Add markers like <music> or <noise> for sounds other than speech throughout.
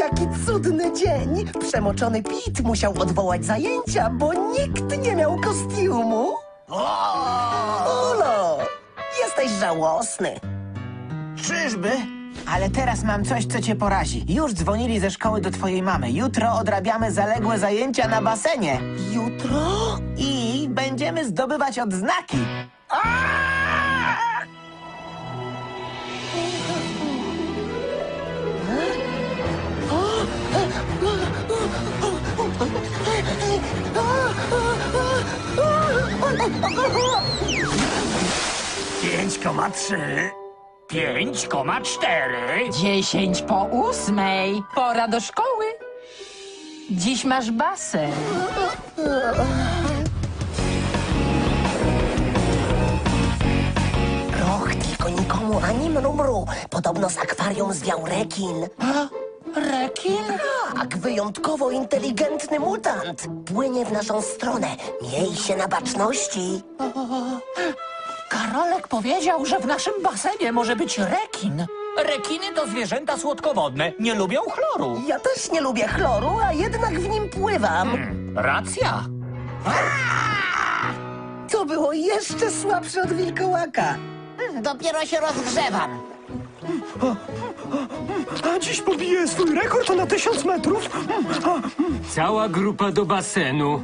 Jaki cudny dzień! Przemoczony Pit musiał odwołać zajęcia, bo nikt nie miał kostiumu. Ulo! Jesteś żałosny. Czyżby? Ale teraz mam coś, co cię porazi. Już dzwonili ze szkoły do twojej mamy. Jutro odrabiamy zaległe zajęcia na basenie. Jutro? I będziemy zdobywać odznaki. Aaaa! 5,3. 5,4. Dziesięć po ósmej. Pora do szkoły. Dziś masz basę. Och, tylko nikomu ani mrumru. Podobno z akwarium zwiał rekin. Rekin? Tak, wyjątkowo inteligentny mutant. Płynie w naszą stronę. Miej się na baczności. Karolek powiedział, że w naszym basenie może być rekin. Rekiny to zwierzęta słodkowodne. Nie lubią chloru. Ja też nie lubię chloru, a jednak w nim pływam. Racja. To było jeszcze słabsze od wilkołaka. Dopiero się rozgrzewam. A dziś pobiję swój rekord na tysiąc metrów. Cała grupa do basenu.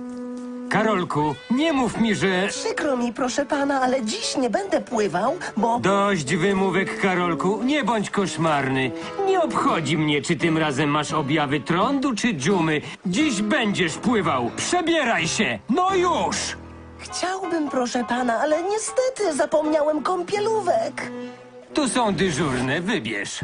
Karolku, nie mów mi, że... Przykro mi, proszę pana, ale dziś nie będę pływał, bo... Dość wymówek, Karolku, nie bądź koszmarny. Nie obchodzi mnie, czy tym razem masz objawy trądu czy dżumy. Dziś będziesz pływał. Przebieraj się! No już! Chciałbym, proszę pana, ale niestety zapomniałem kąpielówek. Tu są dyżurne, wybierz.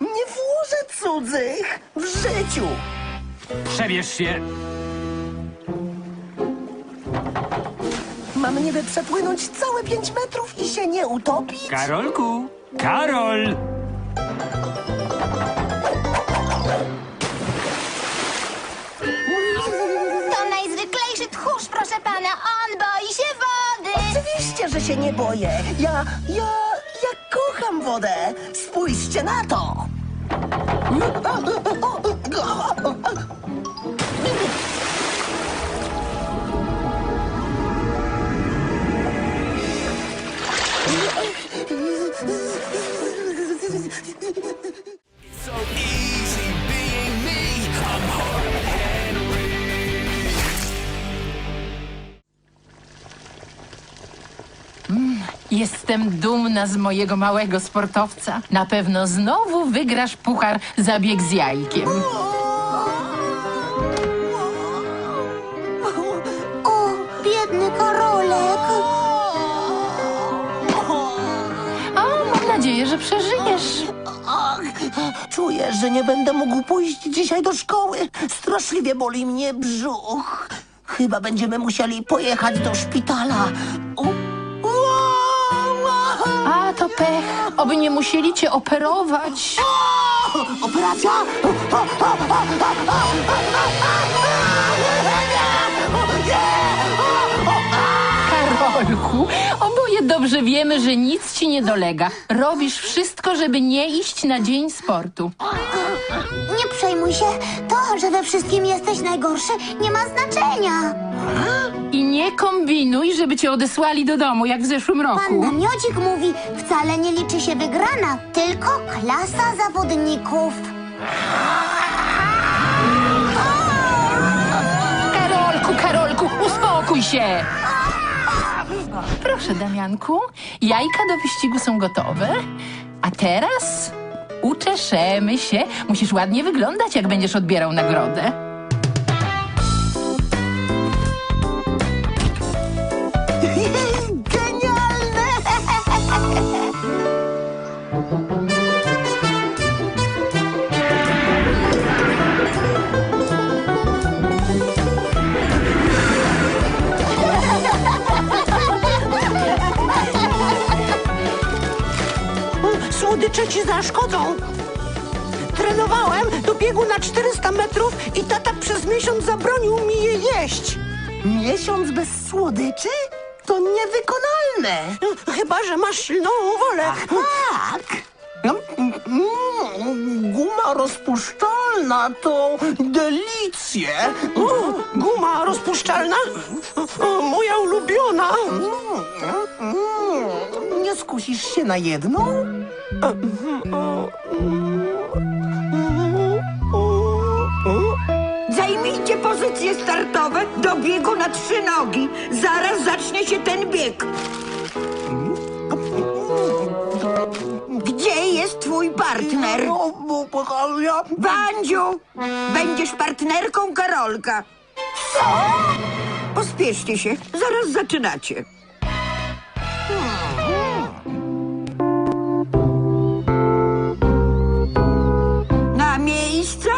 Nie włożę cudzych w życiu. Przebierz się. Mam niby przepłynąć całe pięć metrów i się nie utopić? Karolku! Karol! Proszę pana. On boi się wody. Oczywiście, że się nie boję. Ja, ja, ja kocham wodę. Spójrzcie na to. Jestem dumna z mojego małego sportowca. Na pewno znowu wygrasz puchar zabieg z jajkiem. O, biedny Karolek. A mam nadzieję, że przeżyjesz. Ach, czuję, że nie będę mógł pójść dzisiaj do szkoły. Straszliwie boli mnie brzuch. Chyba będziemy musieli pojechać do szpitala. Oby nie musieli cię operować. Operacja? Karolku, dobrze wiemy, że nic ci nie dolega. Robisz wszystko, żeby nie iść na dzień sportu. Nie przejmuj się. To, że we wszystkim jesteś najgorszy, nie ma znaczenia. I nie kombinuj, żeby cię odesłali do domu, jak w zeszłym Pan roku. Namiocik mówi, wcale nie liczy się wygrana, tylko klasa zawodników. Karolku, Karolku, uspokój się! Proszę, Damianku, jajka do wyścigu są gotowe. A teraz uczeszemy się. Musisz ładnie wyglądać, jak będziesz odbierał nagrodę. <laughs> Genialne! <laughs> Słodycze ci zaszkodzą. Trenowałem do biegu na 400 metrów i tata przez miesiąc zabronił mi je jeść. Miesiąc bez słodyczy? To niewykonalne! Chyba, że masz silną wolę. Tak! Mm, Guma rozpuszczalna to delicje! O, guma rozpuszczalna? O, moja ulubiona. Skusisz się na jedną? Zajmijcie pozycje startowe do biegu na trzy nogi. Zaraz zacznie się ten bieg. Gdzie jest twój partner? No, bo ja... Wandziu, będziesz partnerką Karolka. Co? Pospieszcie się, zaraz zaczynacie. Miejsca?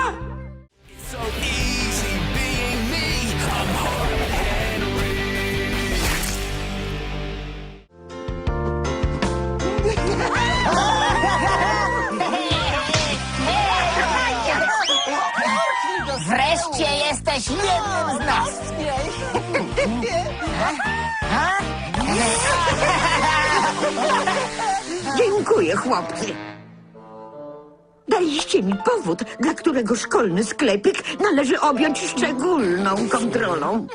Wreszcie jesteś jednym z nas! Dziękuję, chłopcy. Daliście mi powód, dla którego szkolny sklepik należy objąć szczególną kontrolą.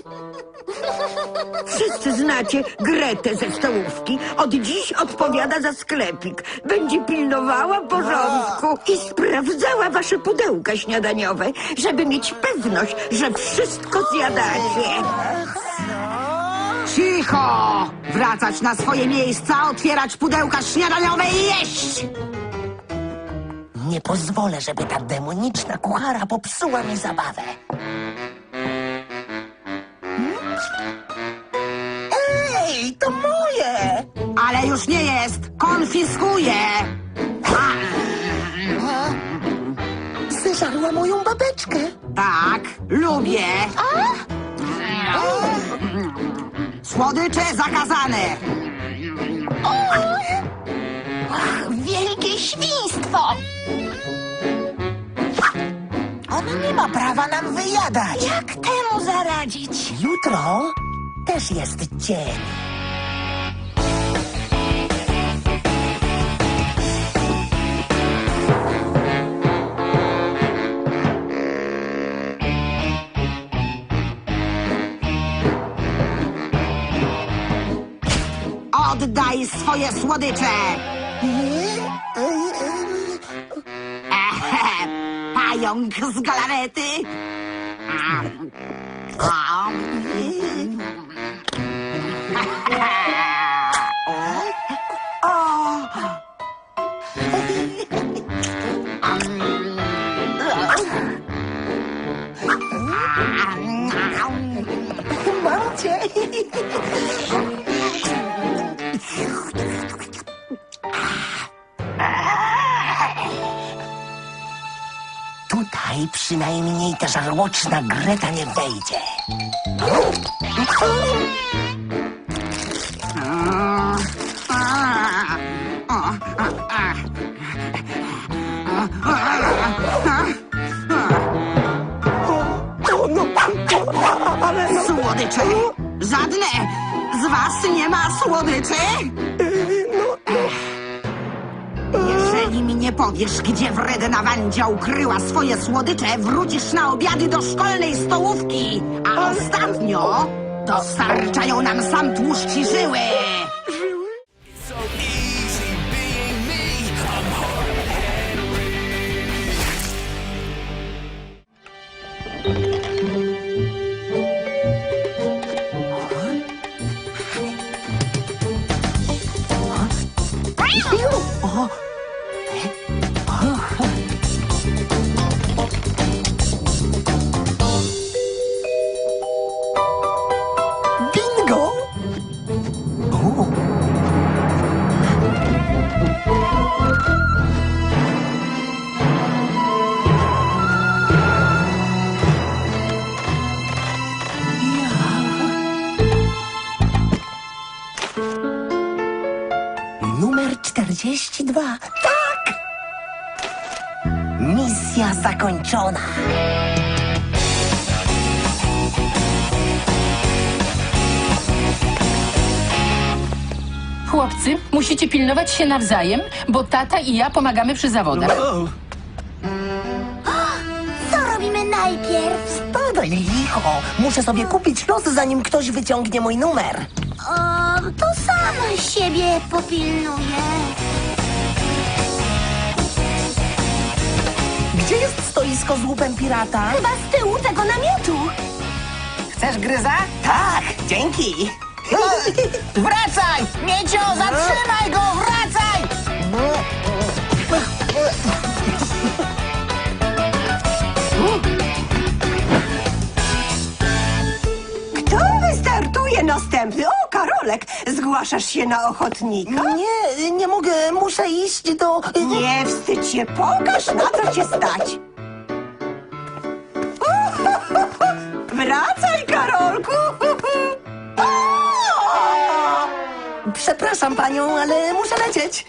Wszyscy znacie Gretę ze stołówki. Od dziś odpowiada za sklepik. Będzie pilnowała porządku i sprawdzała wasze pudełka śniadaniowe, żeby mieć pewność, że wszystko zjadacie. Cicho! Wracać na swoje miejsca, otwierać pudełka śniadaniowe i jeść! Nie pozwolę, żeby ta demoniczna kuchara popsuła mi zabawę. Ej, to moje! Ale już nie jest! Konfiskuję! Zeżarła moją babeczkę. Tak, lubię! Słodycze zakazane! Wielkie świństwo! Ona nie ma prawa nam wyjadać. Jak temu zaradzić? Jutro też jest dzień. Oddaj swoje słodycze! Pająk z galarety! Mam przynajmniej ta żarłoczna Greta nie wejdzie. Słodycze? Żadne! Z was nie ma słodyczy? Powiesz, gdzie wredna Wandzia ukryła swoje słodycze, wrócisz na obiady do szkolnej stołówki. A ostatnio dostarczają nam sam tłuszcz i żyły. Bingo! Numer 42. Tak! Misja zakończona. Chłopcy, musicie pilnować się nawzajem, bo tata i ja pomagamy przy zawodach. Co robimy najpierw? Spadaj, licho. Muszę sobie kupić los, zanim ktoś wyciągnie mój numer. To sam siebie popilnuję. Gdzie jest stoisko z łupem pirata? Chyba z tyłu tego namiotu. Chcesz gryza? Tak, dzięki. <laughs> Wracaj! Miecio, zatrzymaj go! Wracaj! Kto wystartuje następny? O, Zgłaszasz się na ochotnika? Nie, nie mogę, muszę iść do... Nie wstydź się, pokaż na co cię stać. <laughs> Wracaj, Karolku! <laughs> Przepraszam panią, ale muszę lecieć.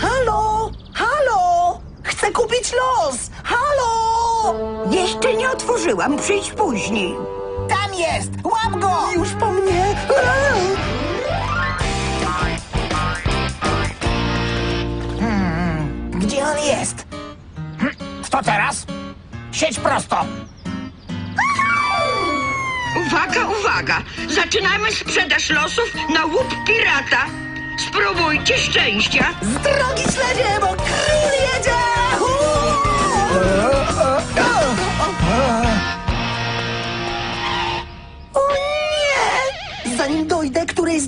Halo, halo! Chcę kupić los! Halo! Jeszcze nie otworzyłam, przyjdź później. Tam jest! Łap go! Już po mnie! Gdzie on jest? Kto teraz? Siedź prosto! Uwaga, uwaga! Zaczynamy sprzedaż losów na łup pirata. Spróbujcie szczęścia. Z drogi śledzie, bo król jedzie! O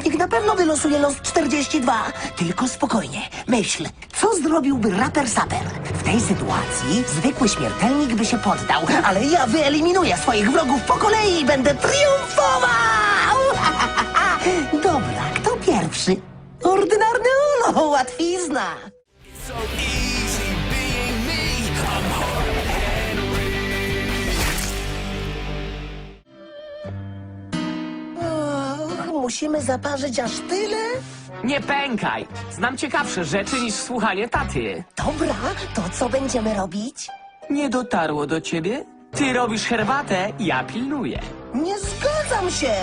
z nich na pewno wylosuje los 42. Tylko spokojnie, myśl, co zrobiłby raper saper? W tej sytuacji zwykły śmiertelnik by się poddał, ale ja wyeliminuję swoich wrogów po kolei i będę triumfował! <laughs> Dobra, kto pierwszy? Ordynarny Olo, łatwizna! Musimy zaparzyć aż tyle? Nie pękaj! Znam ciekawsze rzeczy niż słuchanie taty. Dobra, to co będziemy robić? Nie dotarło do ciebie? Ty robisz herbatę, ja pilnuję. Nie zgadzam się!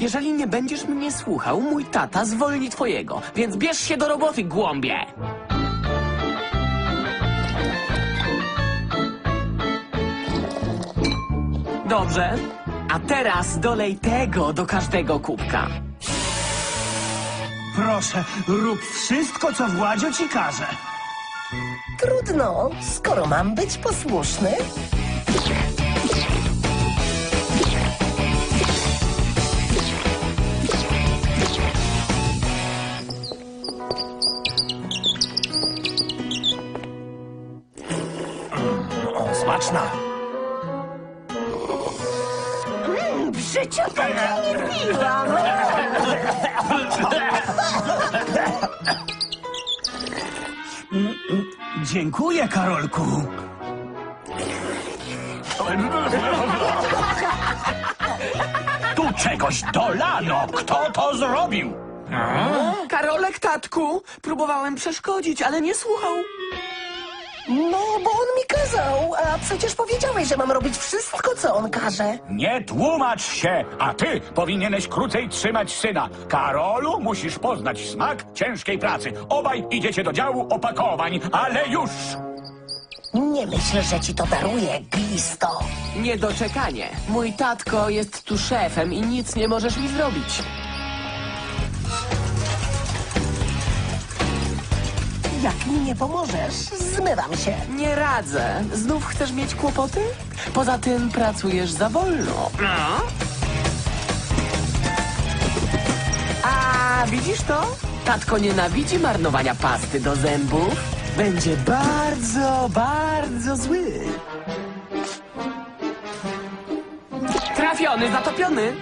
Jeżeli nie będziesz mnie słuchał, mój tata zwolni twojego, więc bierz się do roboty, głąbie! Dobrze, a teraz dolej tego do każdego kubka. Proszę, rób wszystko, co Władzio ci każe. Trudno, skoro mam być posłuszny. Smaczna. Życiu tego nie piłam. Dziękuję, Karolku. Tu czegoś dolano. Kto to zrobił? Karolek, tatku, próbowałem przeszkodzić, ale nie słuchał. No, bo on mi kazał, a przecież powiedziałeś, że mam robić wszystko, co on każe. Nie tłumacz się, a ty powinieneś krócej trzymać syna. Karolu, musisz poznać smak ciężkiej pracy. Obaj idziecie do działu opakowań, ale już! Nie myślę, że ci to daruję, glisto. Niedoczekanie. Mój tatko jest tu szefem i nic nie możesz mi zrobić. Jak mi nie pomożesz, zmywam się. Nie radzę. Znów chcesz mieć kłopoty? Poza tym pracujesz za wolno. A widzisz to? Tatko nienawidzi marnowania pasty do zębów. Będzie bardzo, bardzo zły. Trafiony, zatopiony.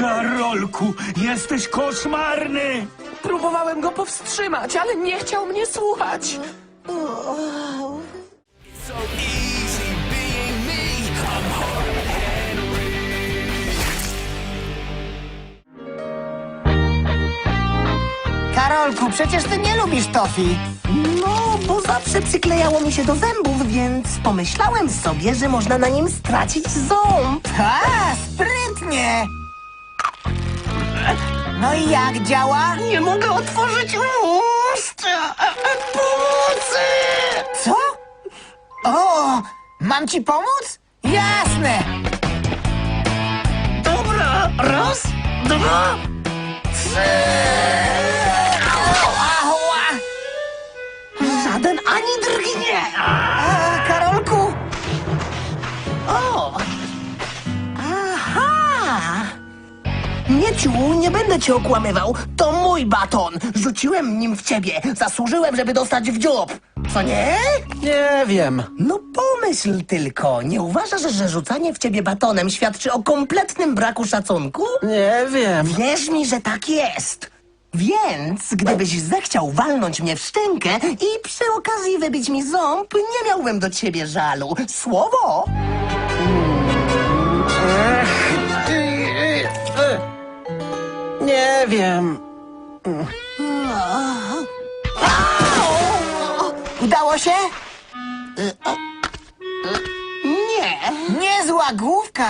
Karolku, jesteś koszmarny. Próbowałem go powstrzymać, ale nie chciał mnie słuchać. Karolku, przecież ty nie lubisz tofi. No, bo zawsze przyklejało mi się do zębów, więc pomyślałem sobie, że można na nim stracić ząb. A, sprytnie! No i jak działa? Nie mogę otworzyć ust! Pomocy! Co? O, mam ci pomóc? Jasne! Dobra, raz, dwa, trzy. Ała! Żaden ani drgnie. Mieciu, nie będę cię okłamywał. To mój baton. Rzuciłem nim w ciebie. Zasłużyłem, żeby dostać w dziób. Co nie? Nie wiem. No pomyśl tylko. Nie uważasz, że rzucanie w ciebie batonem świadczy o kompletnym braku szacunku? Nie wiem. Wierz mi, że tak jest. Więc gdybyś zechciał walnąć mnie w szczękę i przy okazji wybić mi ząb, nie miałbym do ciebie żalu. Słowo! Nie wiem. Udało się? Nie! Niezła główka!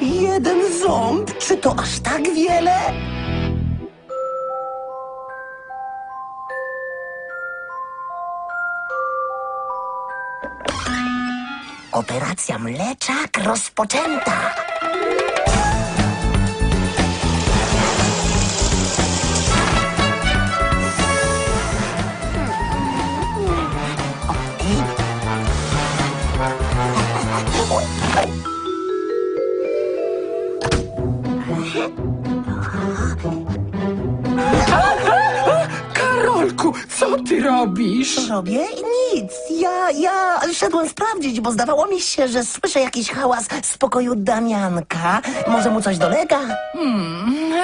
Jeden ząb? Czy to aż tak wiele? Operacja mleczak rozpoczęta. Co ty robisz? Robię nic. Ja, ja szedłem sprawdzić, bo zdawało mi się, że słyszę jakiś hałas z pokoju Damianka. Może mu coś dolega?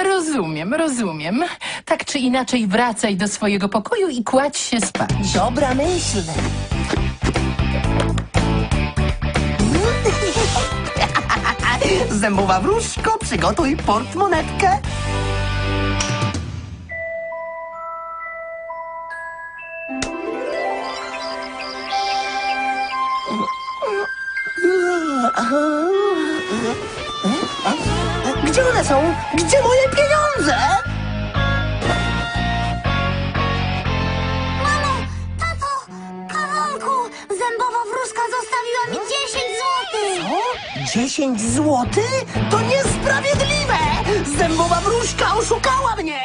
Rozumiem, rozumiem. Tak czy inaczej wracaj do swojego pokoju i kładź się spać. Dobra myśl. <laughs> Zębowa wróżko, przygotuj portmonetkę. Gdzie one są? Gdzie moje pieniądze? Mamo, tato, Karolku, zębowa wróżka zostawiła mi 10 złotych. O, 10 złotych? To niesprawiedliwe! Zębowa wróżka oszukała mnie!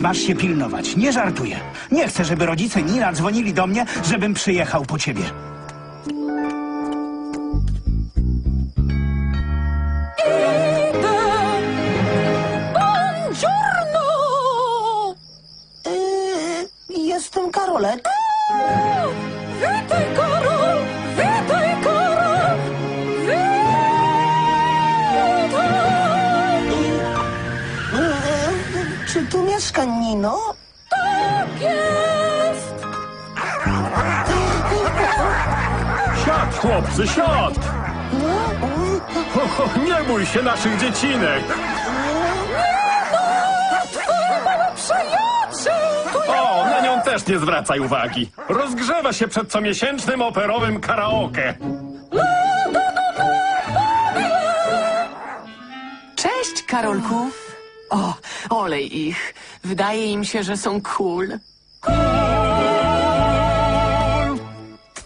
Masz się pilnować, nie żartuję. Nie chcę, żeby rodzice Nina dzwonili do mnie, żebym przyjechał po ciebie. Chłopcy, siad! Ho, ho, nie bój się naszych dziecinek! O, na nią też nie zwracaj uwagi. Rozgrzewa się przed comiesięcznym operowym karaoke. Cześć, Karolku. O, olej ich. Wydaje im się, że są cool.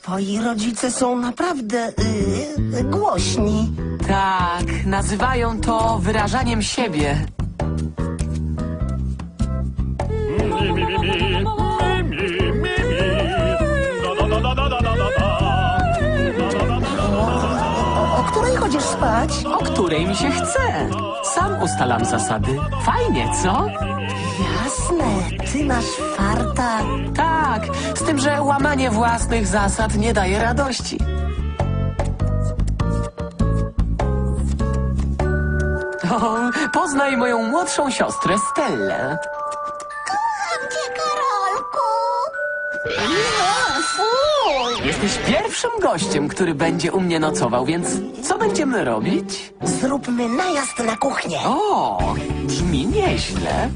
Twoi rodzice są naprawdę yy, głośni. Tak, nazywają to wyrażaniem siebie. O której chodzisz spać? O której mi się chce. Sam ustalam zasady. Fajnie, co? Ty masz farta. Tak, z tym, że łamanie własnych zasad nie daje radości. O, poznaj moją młodszą siostrę Stellę. Kocham cię, Karolku. Fuj! Jesteś pierwszym gościem, który będzie u mnie nocował, więc co będziemy robić? Zróbmy najazd na kuchnię. O, brzmi nieźle.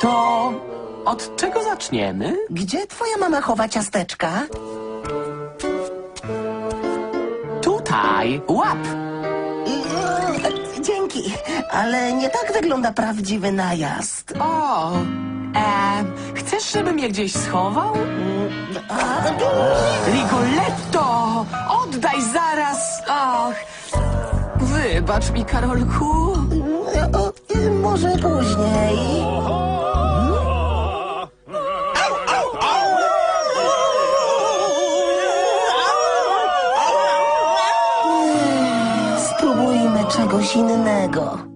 To od czego zaczniemy? Gdzie twoja mama chowa ciasteczka? Tutaj, łap! Dzięki, ale nie tak wygląda prawdziwy najazd. O, e, chcesz, żebym je gdzieś schował? Rigoletto! Oddaj zaraz! Ach, wybacz mi, Karolku. O, Może później. Czegoś innego.